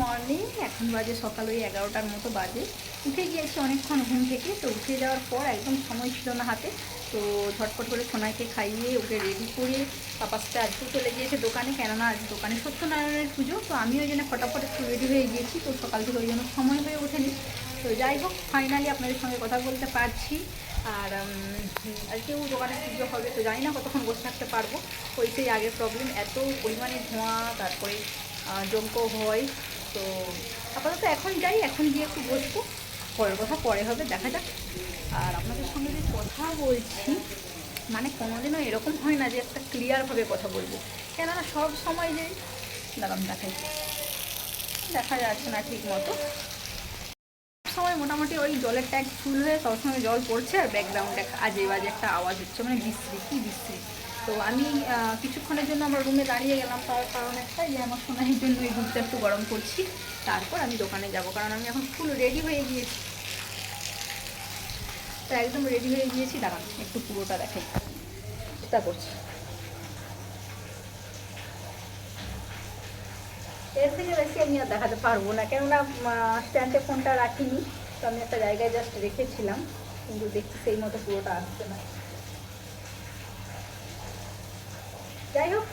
Morning এখন বাজে সকাল ওই এগারোটার মতো বাজে। উঠে গিয়েছি অনেকক্ষণ ঘুম থেকে, তো উঠে যাওয়ার পর একদম সময় ছিল না হাতে। তো ঝটপট করে সোনাইকে খাইয়ে ওকে রেডি করে পাপাসটা আজকে চলে গিয়েছে দোকানে। কেননা আজ দোকানে সত্যনারায়ণের পুজো, তো আমি ওই জন্য ফটাফট একটু রেডি হয়ে গিয়েছি। তো সকাল থেকে ওই জন্য সময় হয়ে ওঠেনি। তো যাই হোক ফাইনালি আপনাদের সঙ্গে কথা বলতে পারছি। আর আজকেও দোকানে পুজো হবে, তো জানি না কতক্ষণ বসে থাকতে পারব। ওই সেই আগের প্রবলেম এত পরিমাণে ধোঁয়া, তারপরে যজ্ঞ হয়। তো আপাতত এখন যাই, এখন গিয়ে একটু বসবো। পরের কথা পরে হবে, দেখা যাক। আর আপনাদের সঙ্গে যে কথা বলছি মানে কোনোদিনও এরকম হয় না যে একটা ক্লিয়ারভাবে কথা বলব। কেননা সব সময় যে, দাঁড়ান দেখাই। দেখা যাচ্ছে না ঠিক মতো। সময় মোটামুটি ওই জলের ট্যাঙ্ক ফুল হয়ে সবসময় জল পড়ছে আর ব্যাকগ্রাউন্ডে আজে বাজে একটা আওয়াজ হচ্ছে মানে বিশ্রী, কী বিশ্রী। তো আমি কিছুক্ষণের জন্য আমার রুমে দাঁড়িয়ে গেলাম, তার কারণ একটা যে আমার সোনাইয়ের জন্য এই দুধটা একটু গরম করছি। তারপর আমি দোকানে যাব, কারণ আমি এখন ফুল রেডি হয়ে গিয়েছি। তো একদম রেডি হয়ে গিয়েছি, দাঁড়ান, একটু পুরোটা দেখাই চেষ্টা করছি। এর থেকে বেশি আমি আর দেখাতে পারব না, কেননা স্ট্যান্ডে ফোনটা রাখিনি, তো আমি একটা জায়গায় জাস্ট রেখেছিলাম, কিন্তু দেখছি সেই মতো পুরোটা আসছে না। যাই হোক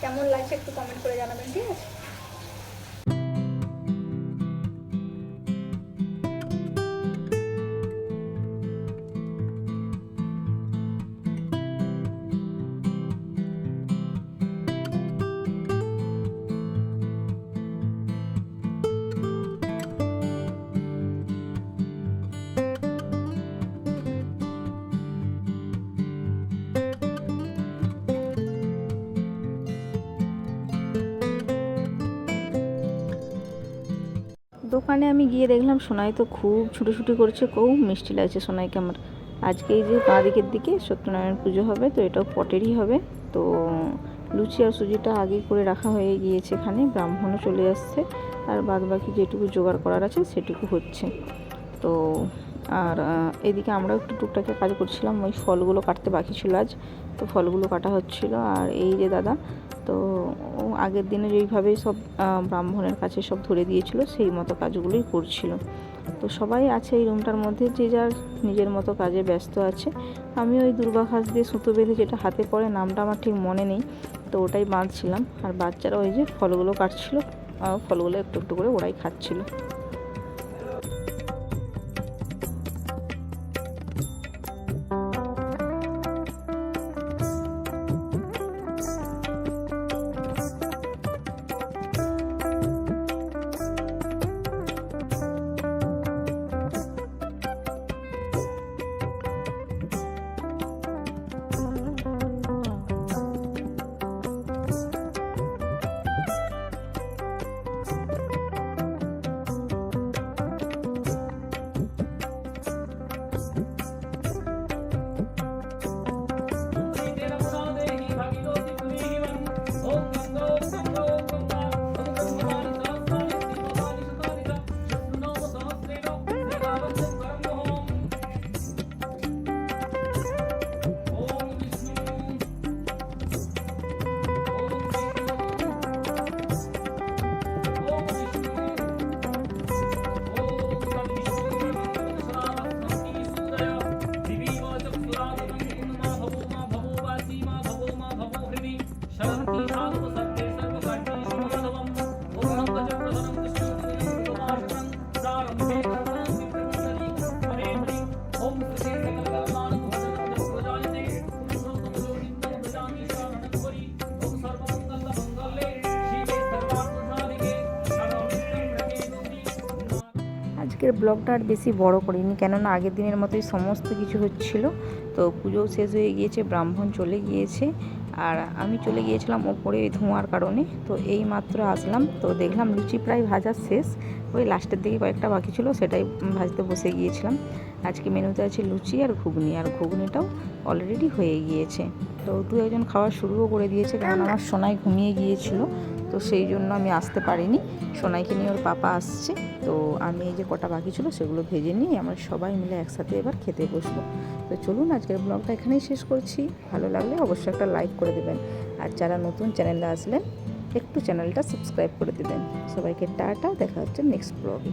কেমন লাগছে একটু কমেন্ট করে জানাবেন ঠিক আছে? দোকানে আমি গিয়ে দেখলাম সোনাই তো খুব ছুটোছুটি করছে, খুব মিষ্টি লাগছে সোনাইকে আমার। আজকে এই যে বাঁ দিকের দিকে সত্যনারায়ণ পুজো হবে, তো এটাও পটেরই হবে। তো লুচি আর সুজিটা আগে করে রাখা হয়ে গিয়েছে এখানে, ব্রাহ্মণও চলে আসছে। আর বাদ বাকি যেটুকু জোগাড় করার আছে সেটুকু হচ্ছে। তো আর এদিকে আমরাও একটু টুকটাকে কাজ করছিলাম, ওই ফলগুলো কাটতে বাকি ছিল আজ। তো ফলগুলো কাটা হচ্ছিল। আর এই যে দাদা তো আগের দিনে যেইভাবে সব ব্রাহ্মণের কাছে সব ধরে দিয়েছিল, সেই মতো কাজগুলোই করছিল। তো সবাই আছে এই রুমটার মধ্যে, যে যার নিজের মতো কাজে ব্যস্ত আছে। আমি ওই দুর্গা ঘাস দিয়ে সুতো বেঁধে যেটা হাতে পড়ে, নামটা আমার ঠিক মনে নেই, তো ওটাই বাঁধছিলাম। আর বাচ্চারা ওই যে ফলগুলো কাটছিল ফলগুলো একটু একটু করে ওরাই খাচ্ছিল। আজকের ব্লগটা আর বেশি বড় করিনি, কেননা আগের দিনের মতোই সমস্ত কিছু হচ্ছিল। তো পুজোও শেষ হয়ে গিয়েছে, ব্রাহ্মণ চলে গিয়েছে, আর আমি চলে গিয়েছিলাম ওপরে ধোঁয়ার কারণে। তো এই মাত্র আসলাম, তো দেখলাম লুচি প্রায় ভাজা শেষ। ওই লাস্টের দিকে কয়েকটা বাকি ছিল, সেটাই ভাজতে বসে গিয়েছিলাম। আজকে মেনুতে আছে লুচি আর ঘুগনি, আর ঘুগনিটাও অলরেডি হয়ে গিয়েছে। তো দু একজন খাওয়া শুরুও করে দিয়েছে কারণ আমার সোনাই ঘুমিয়ে গিয়েছিল, তো সেই জন্য আমি আসতে পারিনি। সোনাইকে নিয়ে ওর পাপা আসছে, তো আমি এই যে কটা বাকি ছিল সেগুলো ভেজে নিয়ে আমরা সবাই মিলে একসাথে এবার খেতে বসবো। তো চলুন, আজকের ব্লগটা এখানেই শেষ করছি। ভালো লাগলে অবশ্যই একটা লাইক করে দেবেন। আর যারা নতুন চ্যানেলে আসলেন, একটু চ্যানেলটা সাবস্ক্রাইব করে দেবেন। সবাইকে টাটা, দেখা হচ্ছে নেক্সট ব্লগে